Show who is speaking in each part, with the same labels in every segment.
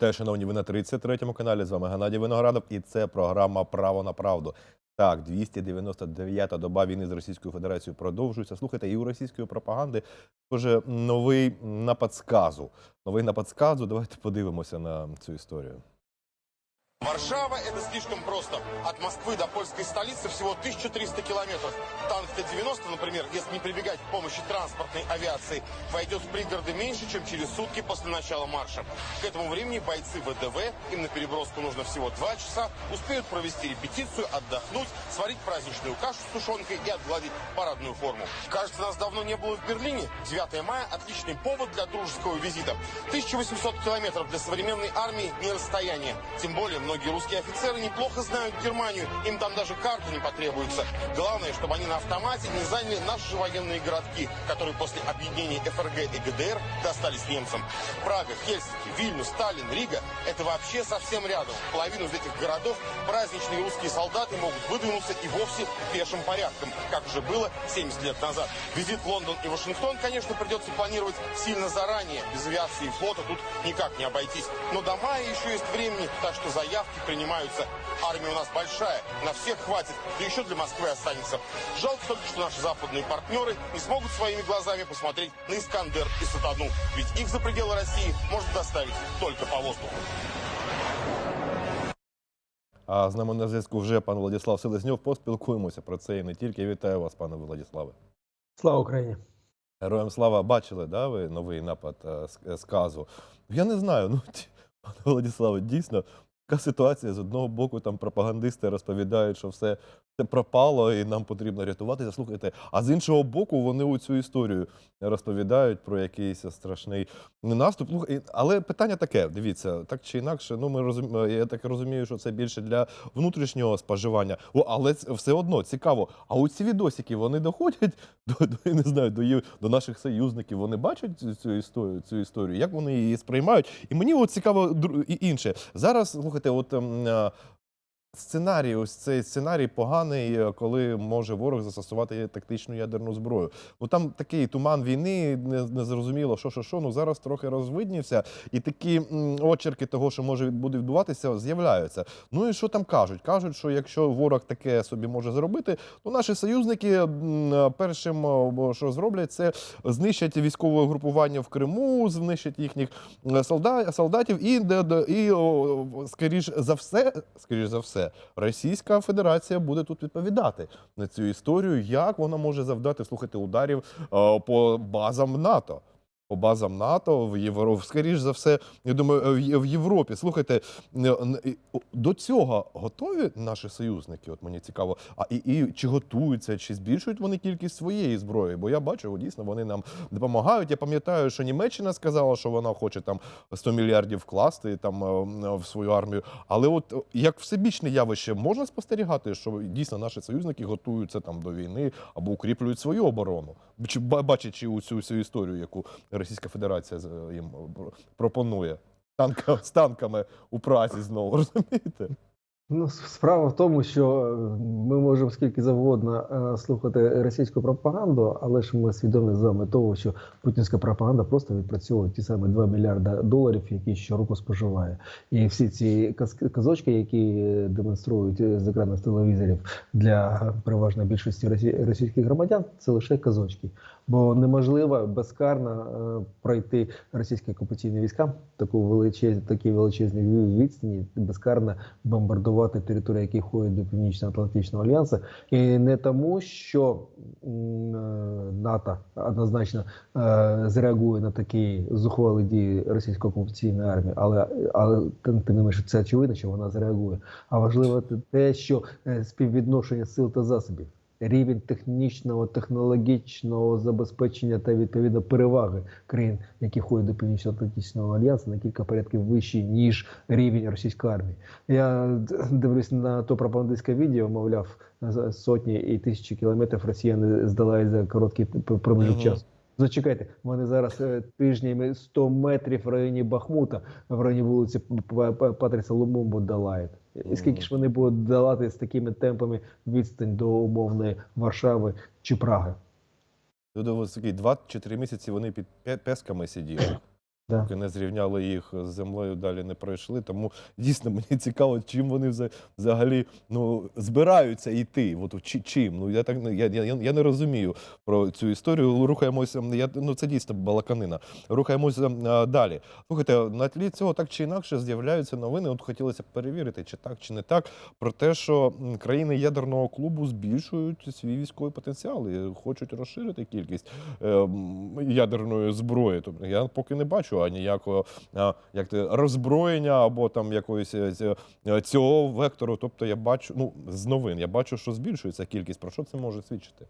Speaker 1: Вітаю, шановні, ви на 33-му каналі. З вами Геннадій Виноградов, і це програма Право на правду. Так, 299-та доба війни з Російською Федерацією продовжується. Слухайте, і у російської пропаганди дуже новий напад сказу. Новий напад сказу. Давайте подивимося на цю історію.
Speaker 2: Варшава – это слишком просто. От Москвы до польской столицы всего 1300 километров. Танк Т-90, например, если не прибегать к помощи транспортной авиации, войдет в пригороды меньше, чем через сутки после начала марша. К этому времени бойцы ВДВ, им на переброску нужно всего два часа, успеют провести репетицию, отдохнуть, сварить праздничную кашу с тушенкой и отгладить парадную форму. Кажется, нас давно не было в Берлине. 9 мая – отличный повод для дружеского визита. 1800 километров для современной армии – не расстояние. Тем более, многие русские офицеры неплохо знают Германию. Им там даже карта не потребуется. Главное, чтобы они на автомате не заняли наши военные городки, которые после объединения ФРГ и ГДР достались немцам. Прага, Хельсинки, Вильнюс, Сталин, Рига – это вообще совсем рядом. Половину из этих городов праздничные русские солдаты могут выдвинуться и вовсе пешим порядком, как уже было 70 лет назад. Визит в Лондон и Вашингтон, конечно, придется планировать сильно заранее. Без авиации и флота тут никак не обойтись. Но до мая еще есть времени, так что заявки принимаются. Армия у нас большая, на всех хватит, да еще для Москвы останется. Жалко только, что наши западные партнеры не смогут своими глазами посмотреть на Искандер и Сатану. Ведь их за пределы России можно доставить только по воздуху.
Speaker 1: А з нами на зв'язку вже пан Владислав Селезньов. Поспілкуємося про це і не тільки. Вітаю вас, пане Владиславе.
Speaker 3: Слава Україні!
Speaker 1: Героям слава бачили, да, ви новий напад е, ск- сказу. Я не знаю, ну ті- пане Владиславе, дійсно, така ситуація з одного боку, там пропагандисти розповідають, що все, пропало і нам потрібно рятуватися. Слухайте, а з іншого боку, вони у цю історію розповідають про якийсь страшний наступ. Ну, але питання таке: дивіться, так чи інакше, ну ми розуміємо, я так розумію, що це більше для внутрішнього споживання. О, але все одно цікаво. А у ці відосики вони доходять до, до я не знаю, до, до наших союзників. Вони бачать цю, історію, цю історію, як вони її сприймають. І мені от цікаво і інше. Зараз слухайте, от. Сценарій, ось цей сценарій поганий, е, коли може ворог застосувати тактичну ядерну зброю. Ну там такий туман війни, не, не зрозуміло, що, що, що. Ну зараз трохи розвиднівся, і такі очерки того, що може буде відбуватися, з'являються. Ну і що там кажуть? Кажуть, що якщо ворог таке собі може зробити, то наші союзники першим, що зроблять, це знищать військове групування в Криму, знищать їхніх е, солдатів, і, і скоріш за все, скоріш за все, Російська Федерація буде тут відповідати на цю історію, як вона може завдати слухати ударів е, по базам НАТО. По базам НАТО в Європі, скоріш за все, я думаю, в Європі. Слухайте, о, до цього готові наші союзники? От мені цікаво. А і, і чи готуються, чи збільшують вони кількість своєї зброї? Бо я бачу, дійсно вони нам допомагають. Я пам'ятаю, що Німеччина сказала, що вона хоче там 100 мільярдів вкласти там е, в свою армію. Але от е, як всебічне явище можна спостерігати, що дійсно наші союзники готуються там до війни або укріплюють свою оборону, чи бачачи цю всю історію, яку Російська Федерація з- їм е, пропонує. Танка, з танками у Празі знову, розумієте?
Speaker 3: Ну, справа в тому, що е, ми можемо скільки завгодно е, слухати російську пропаганду, але ж ми свідомі з вами того, що путінська пропаганда просто відпрацьовує ті самі 2 мільярда доларів, які щороку споживає. І всі ці каз- казочки, які демонструють е, з екранів телевізорів для переважної більшості росі- російських громадян, це лише казочки. Бо неможливо безкарно е, пройти російські окупаційні війська таку величезні, такі величезні відстані, безкарно бомбардувати території, які входять до Північно-Атлантичного альянсу, і не тому, що е, НАТО однозначно е, зреагує на такі зухвалі дії російської окупаційної армії, але але тим не менше це очевидно, що вона зреагує. А важливо те, що е, співвідношення сил та засобів. Рівень технічного, технологічного забезпечення та відповідно переваги країн, які входять до Північно-Атлантичного альянсу, на кілька порядків вищий, ніж рівень російської армії. Я дивлюсь на то пропагандистське відео, мовляв, сотні і тисячі кілометрів росіяни здала за короткий проміжок часу. Зачекайте, вони зараз е, тижнями 100 метрів в районі Бахмута, в районі вулиці Патріса Лумумбу долають. І скільки ж вони будуть долати з такими темпами відстань до умовної Варшави чи Праги?
Speaker 1: Я думаю, такі 2-4 місяці вони під пе- песками сиділи.
Speaker 3: Да.
Speaker 1: поки не зрівняли їх з землею, далі не пройшли. Тому дійсно мені цікаво, чим вони вза- взагалі ну, збираються йти. От, чи- чим? Ну, я, так, я, я, я не розумію про цю історію. Рухаємося, я, ну, це дійсно балаканина. Рухаємося а, далі. Слухайте, на тлі цього так чи інакше з'являються новини. От хотілося б перевірити, чи так, чи не так, про те, що країни ядерного клубу збільшують свій військовий потенціал і хочуть розширити кількість е, ядерної зброї. Тобто я поки не бачу а ніякого як ти, роззброєння або там якоїсь е, е, цього вектору. Тобто я бачу, ну з новин, я бачу, що збільшується кількість. Про що це може свідчити?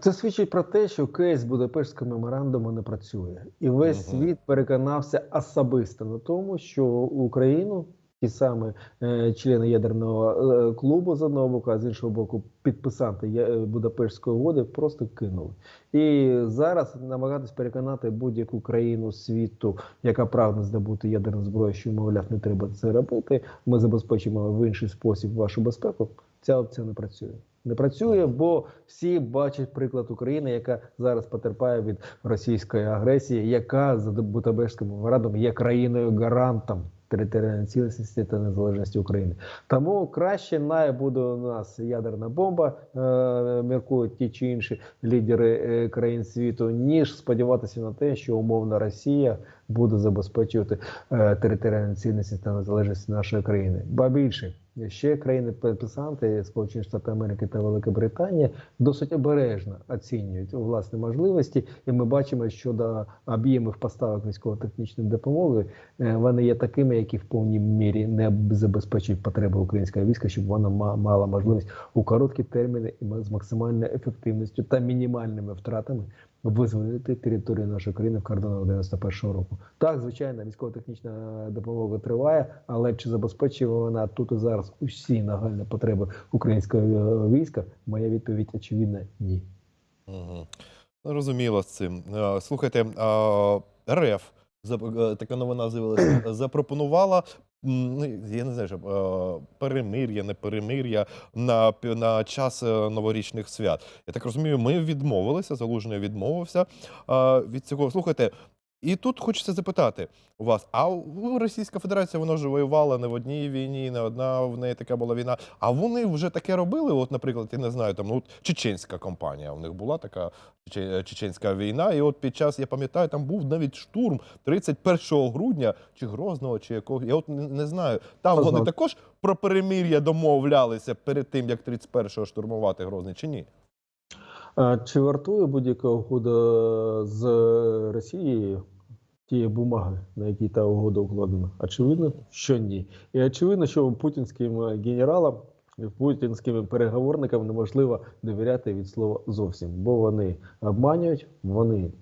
Speaker 3: Це свідчить про те, що кейс Будапештського меморандуму не працює, і весь
Speaker 1: угу.
Speaker 3: світ переконався особисто на тому, що Україну ті самі е, члени ядерного е, клубу з одного боку, а з іншого боку, підписанти е, Будапештської угоди просто кинули. І зараз намагатись переконати будь-яку країну світу, яка прагне здобути ядерну зброю, що мовляв, не треба це робити. Ми забезпечимо в інший спосіб вашу безпеку. Ця опція не працює. Не працює, бо всі бачать приклад України, яка зараз потерпає від російської агресії, яка за Будапештським меморандумом є країною гарантом територіальної цілісності та незалежності України. Тому краще най буде у нас ядерна бомба, е, міркують ті чи інші лідери е, країн світу, ніж сподіватися на те, що умовна Росія буде забезпечувати е, територіальну цілісність та незалежність нашої країни. Ба більше ще країни підписанти Сполучені Штати Америки та Велика Британія досить обережно оцінюють власні можливості, і ми бачимо, що до об'ємів поставок військово-технічної допомоги е, вони є такими, які в повній мірі не забезпечують потреби українського війська, щоб вона мала можливість у короткі терміни і з максимальною ефективністю та мінімальними втратами визволити територію нашої країни в кордонах 91-го року. Так, звичайно, військово-технічна допомога триває, але чи забезпечує вона тут і зараз усі нагальні потреби українського війська? Моя відповідь очевидна ні.
Speaker 1: Угу. Розуміло з цим. Е, Слухайте, РФ е, така новина з'явилася, запропонувала. Ну, я не знаю, що, е, перемир'я, не перемир'я на, на час е, новорічних свят. Я так розумію, ми відмовилися, залужний відмовився е, від цього. Слухайте, і тут хочеться запитати у вас: а Російська Федерація вона ж воювала не в одній війні, не одна в неї така була війна. А вони вже таке робили? От, наприклад, я не знаю, там ну, от чеченська компанія. У них була така чеченська війна. І от під час, я пам'ятаю, там був навіть штурм 31 грудня, чи Грозного, чи якого. Я от не, знаю. Там
Speaker 3: Хто
Speaker 1: вони також про перемир'я домовлялися перед тим, як 31-го штурмувати Грозний, чи ні?
Speaker 3: Чи вартує будь-яка угода з Росією тієї бумаги, на якій та угода укладена? Очевидно, що ні. І очевидно, що путінським генералам, путінським переговорникам неможливо довіряти від слова зовсім, бо вони обманюють, вони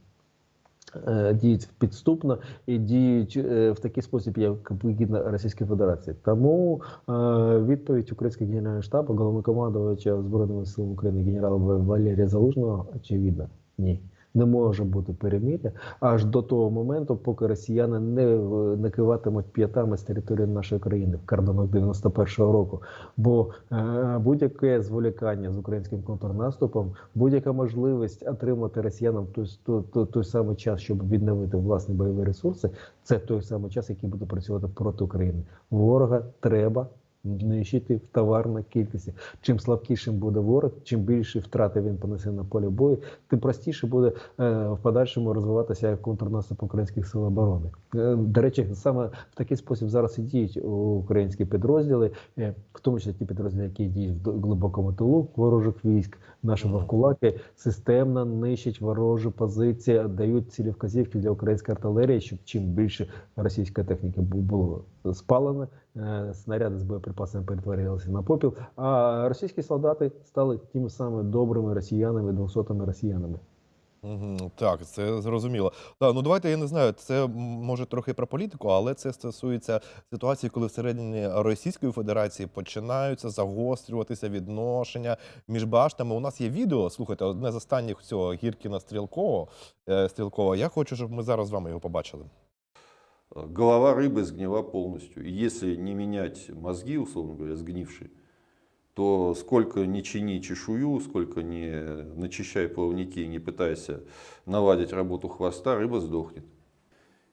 Speaker 3: діють підступно і діють е, в такий спосіб, як вигідно Російській Федерації. Тому е, відповідь Українського генерального штабу, головнокомандувача Збройними силами України генерала Валерія Залужного, очевидно, ні. Не може бути перемир'я аж до того моменту, поки росіяни не е, накиватимуть п'ятами з території нашої країни в кордонах 91-го року. Бо е, будь-яке зволікання з українським контрнаступом, будь-яка можливість отримати росіянам той, той, той, той самий час, щоб відновити власні бойові ресурси, це той самий час, який буде працювати проти України. Ворога треба знищити в товарній кількості. Чим слабкішим буде ворог, чим більше втрати він понесе на полі бою, тим простіше буде е, в подальшому розвиватися контрнаступ українських сил оборони. Е, до речі, саме в такий спосіб зараз і діють українські підрозділи, е, в тому числі ті підрозділи, які діють в глибокому тилу ворожих військ. Наші вовкулаки системно нищать ворожі позиції, дають цілі вказівки для української артилерії, щоб чим більше російської техніки бу- було спалено, е, снаряди з боєприпасами перетворилися на попіл. А російські солдати стали тими самими добрими росіянами, двохсотими росіянами.
Speaker 1: Так, це зрозуміло. Так, ну давайте я не знаю. Це може трохи про політику, але це стосується ситуації, коли всередині Російської Федерації починаються загострюватися відношення між баштами. У нас є відео. Слухайте, одне з останніх цього Гіркіна Стрілкового. е, Стрілкова. Я хочу, щоб ми зараз з вами його побачили.
Speaker 4: Голова рыбы сгнила полностью. И если не менять мозги, условно говоря, сгнившие, то сколько не чини чешую, сколько не начищай плавники, не пытайся наладить работу хвоста, рыба сдохнет.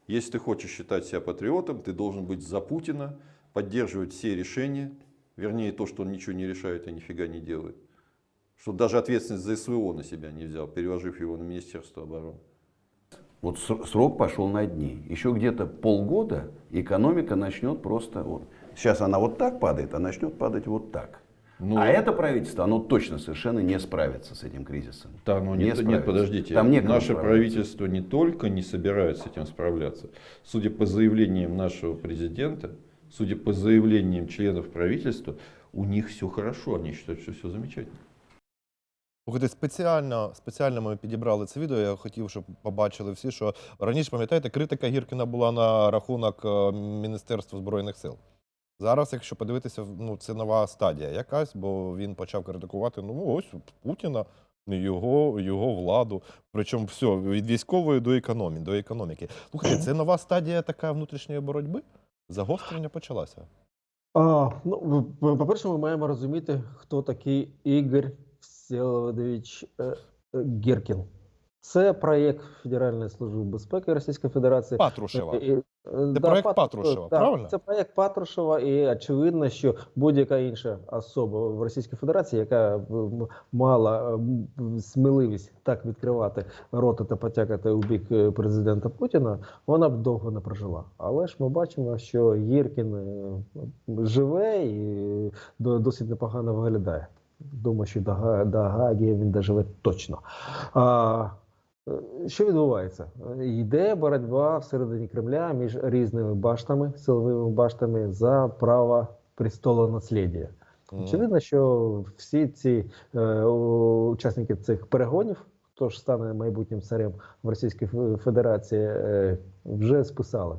Speaker 4: Если ты хочешь считать себя патриотом, ты должен быть за Путина, поддерживать все решения, вернее то, что он ничего не решает и нифига не делает. Что даже ответственность за СВО на себя не взял, переложив его на Министерство обороны.
Speaker 5: Вот ср- срок пошел на дни. Еще где-то полгода экономика начнет просто вот. Сейчас она вот так падает, а начнет падать вот так.
Speaker 4: Ну,
Speaker 5: а это правительство, оно точно совершенно не справится с этим кризисом.
Speaker 4: Да, ну
Speaker 5: Не
Speaker 4: нет,
Speaker 5: справится.
Speaker 4: нет, подождите.
Speaker 5: Там
Speaker 4: Наше правительство не только не собирается с этим справляться, судя по заявлениям нашего президента, судя по заявлениям членов правительства, у них все хорошо, они считают, что все замечательно.
Speaker 1: Слухайте, спеціально, спеціально ми підібрали це відео. Я хотів, щоб побачили всі, що раніше, пам'ятаєте, критика Гіркіна була на рахунок е, Міністерства Збройних сил. Зараз, якщо подивитися, ну це нова стадія якась, бо він почав критикувати ну ось Путіна, його, його владу. Причому все від військової до економіки, до економіки. Слухайте, це нова стадія така внутрішньої боротьби. Загострення почалося.
Speaker 3: А, ну, по-перше, ми маємо розуміти, хто такий Ігор Всеволодович е, е, Гіркін. Це проєкт Федеральної служби безпеки Російської Федерації.
Speaker 1: Патрушева.
Speaker 3: Е, е, да,
Speaker 1: проект Патрушева,
Speaker 3: так,
Speaker 1: правильно?
Speaker 3: Це проєкт Патрушева, і очевидно, що будь-яка інша особа в Російській Федерації, яка мала сміливість так відкривати рота та потякати у бік президента Путіна, вона б довго не прожила. Але ж ми бачимо, що Гіркін живе і до- досить непогано виглядає. Думаю, що до, до Гаги він доживе точно. А, е, що відбувається? Йде боротьба всередині Кремля між різними баштами, силовими баштами за право престолу наслідя. Очевидно, що всі ці е, учасники цих перегонів, хто ж стане майбутнім царем в Російській Федерації, е, вже списали.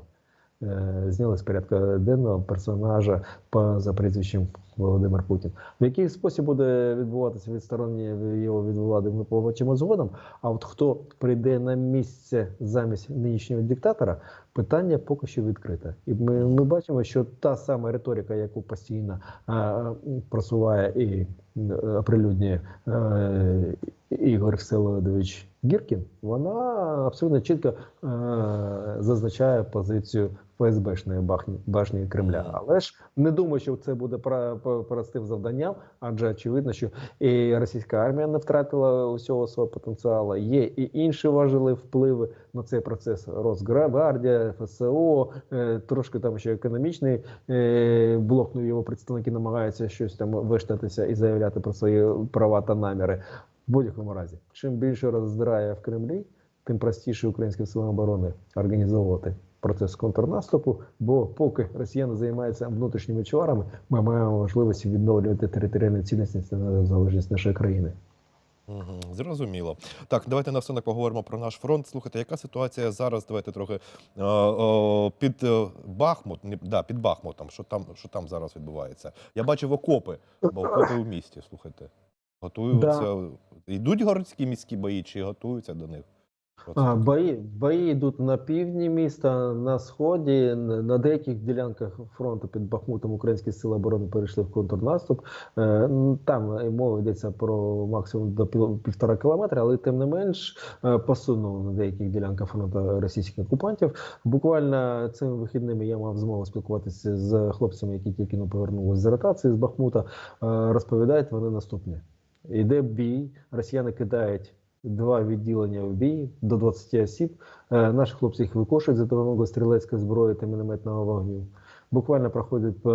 Speaker 3: Е, Зняли з порядку денного персонажа по, за прізвищем Володимир Путін. В який спосіб буде відбуватися відсторонення його від влади, ми побачимо згодом. А от хто прийде на місце замість нинішнього диктатора, питання поки що відкрите. І ми, ми бачимо, що та сама риторика, яку постійно а, просуває і оприлюднює е, Ігор Всеволодович Гіркін, вона абсолютно чітко е, зазначає позицію ФСБшної башні, башні Кремля. Але ж не думаю, що це буде простим завданням, адже очевидно, що і російська армія не втратила усього свого потенціалу. Є і інші важливі впливи на цей процес. Росгвардія, ФСО, е, трошки там ще економічний е, блок, ну його представники намагаються щось там виштатися і заявляти про свої права та наміри. В будь-якому разі, чим більше роздирає в Кремлі, тим простіше українським силам оборони організовувати процес контрнаступу. Бо поки росіяни займаються внутрішніми чварами, ми маємо можливість відновлювати територіальну цілісність та незалежність нашої країни.
Speaker 1: Мгм, Зрозуміло. Так, давайте на останок поговоримо про наш фронт. Слухайте, яка ситуація зараз? Давайте трохи е, е, під е, Бахмут, не, да, під Бахмутом. Що там, що там зараз відбувається? Я бачив окопи, бо окопи у місті. Слухайте, готуються. Йдуть городські міські бої чи готуються до них?
Speaker 3: А, бої, бої йдуть на півдні міста, на сході, на деяких ділянках фронту під Бахмутом українські сили оборони перейшли в контрнаступ. Е, Там е, мова йдеться про максимум до півтора кілометра, але тим не менш е, посунули на деяких ділянках фронту російських окупантів. Буквально цими вихідними я мав змогу спілкуватися з хлопцями, які тільки не повернулися з ротації з Бахмута. Розповідають вони наступне: йде бій, росіяни кидають два відділення в бій до 20 осіб. Е, Наші хлопці їх викошують за допомогою стрілецької зброї та мінометного вогню. Буквально проходить е,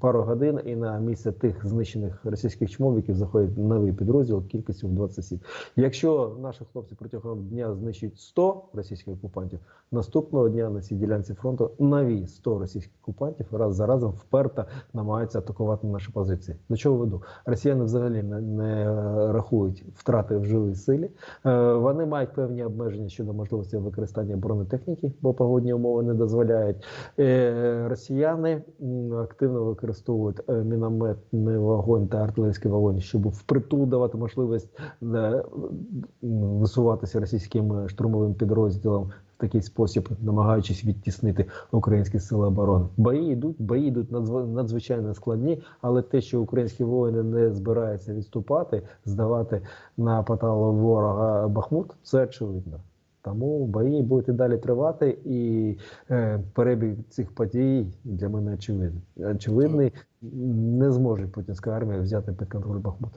Speaker 3: пару годин, і на місце тих знищених російських чмовиків заходить новий підрозділ кількістю в 20 осіб. Якщо наші хлопці протягом дня знищують 100 російських окупантів, наступного дня на цій ділянці фронту нові 100 російських окупантів раз за разом вперто намагаються атакувати наші позиції. До чого веду? Росіяни взагалі не, не рахують втрати в живій силі. Е, Вони мають певні обмеження щодо можливості використання бронетехніки, бо погодні умови не дозволяють. Е, Росіяни активно використовують е, мінометний вогонь та артилерійський вогонь, щоб впритул давати можливість е, висуватися російським е, штурмовим підрозділам в такий спосіб, намагаючись відтіснити українські сили оборони. Бої йдуть, бої йдуть надзв- надзвичайно складні, але те, що українські воїни не збираються відступати, здавати на поталу ворога Бахмут, це очевидно. Тому бої будуть і далі тривати, і е, перебіг цих подій для мене очевидний. Очевидний, не зможе путінська армія взяти під контроль Бахмут.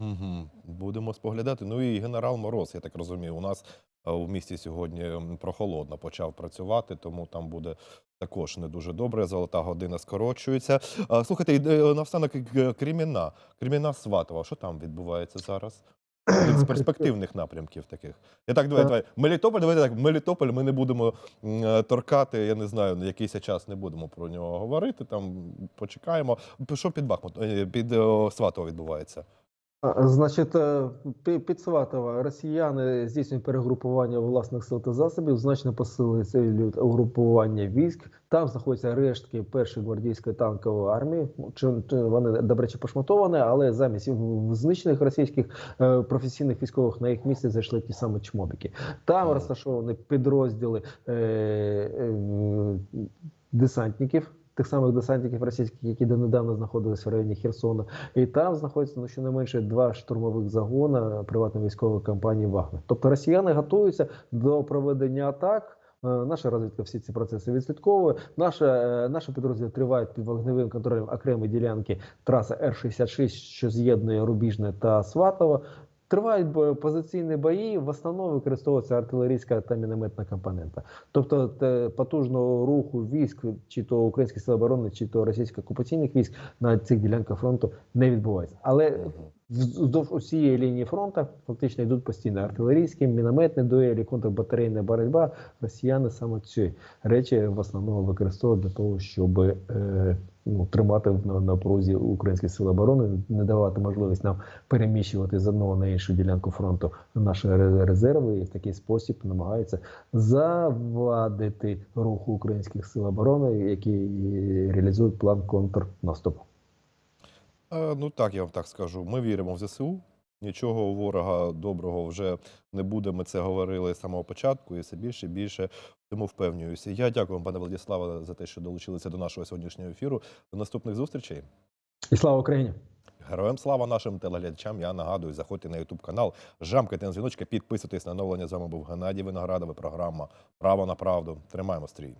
Speaker 1: Угу. Будемо споглядати. Ну і генерал Мороз, я так розумію, у нас е, в місті сьогодні прохолодно почав працювати, тому там буде також не дуже добре. Золота година скорочується. Слухайте, е, наостанок е, Креміна. Креміна Сватова. Що там відбувається зараз? Один з перспективних напрямків таких. Я так давай, давай. Мелітополь, давайте так. Мелітополь ми не будемо е, торкати. Я не знаю, на якийсь час не будемо про нього говорити. Там почекаємо. Що під Бахмут, е, під е, Сватово відбувається?
Speaker 3: Значить, е, пі- під Сватова росіяни здійснюють перегрупування власних сил та засобів, значно посилюють угрупування військ. Там знаходяться рештки першої гвардійської танкової армії. Чи, чи вони до речі пошматовані, але замість знищених російських е, професійних військових на їх місце зайшли ті самі чмобіки. Там розташовані підрозділи е, е, десантників. Тих самих десантників російських, які донедавна знаходилися в районі Херсона, і там знаходиться ну, щонайменше два штурмових загона приватної військової компанії Вагнер. Тобто росіяни готуються до проведення атак. Е, Наша розвідка всі ці процеси відслідковує. Наша, е, наші підрозділи тривають під вогневим контролем окремі ділянки траси Р-66, що з'єднує Рубіжне та Сватово. Тривають бо- позиційні бої, в основному використовується артилерійська та мінометна компонента. Тобто потужного руху військ, чи то українських сил оборони, чи то російських окупаційних військ на цих ділянках фронту не відбувається. Але вздовж усієї лінії фронту фактично йдуть постійно артилерійські, мінометні дуелі, контрбатарейна боротьба. Росіяни саме ці речі в основному використовують для того, щоб е, ну, тримати на напрузі українські сили оборони, не давати можливість нам переміщувати з одного на іншу ділянку фронту наші ре- резерви, і в такий спосіб намагаються завадити руху українських сил оборони, які реалізують план контрнаступу.
Speaker 1: Е, Ну так, я вам так скажу. Ми віримо в ЗСУ. Нічого у ворога доброго вже не буде. Ми це говорили з самого початку, і все більше і більше тому впевнююся. Я дякую вам, пане Владиславе, за те, що долучилися до нашого сьогоднішнього ефіру. До наступних зустрічей.
Speaker 3: І слава Україні!
Speaker 1: Героям слава нашим телеглядачам. Я нагадую, заходьте на Ютуб канал, жамкайте на дзвіночки, підписуйтесь на оновлення. З вами був Геннадій Виноградов. Програма Право на правду. Тримаємо стрій.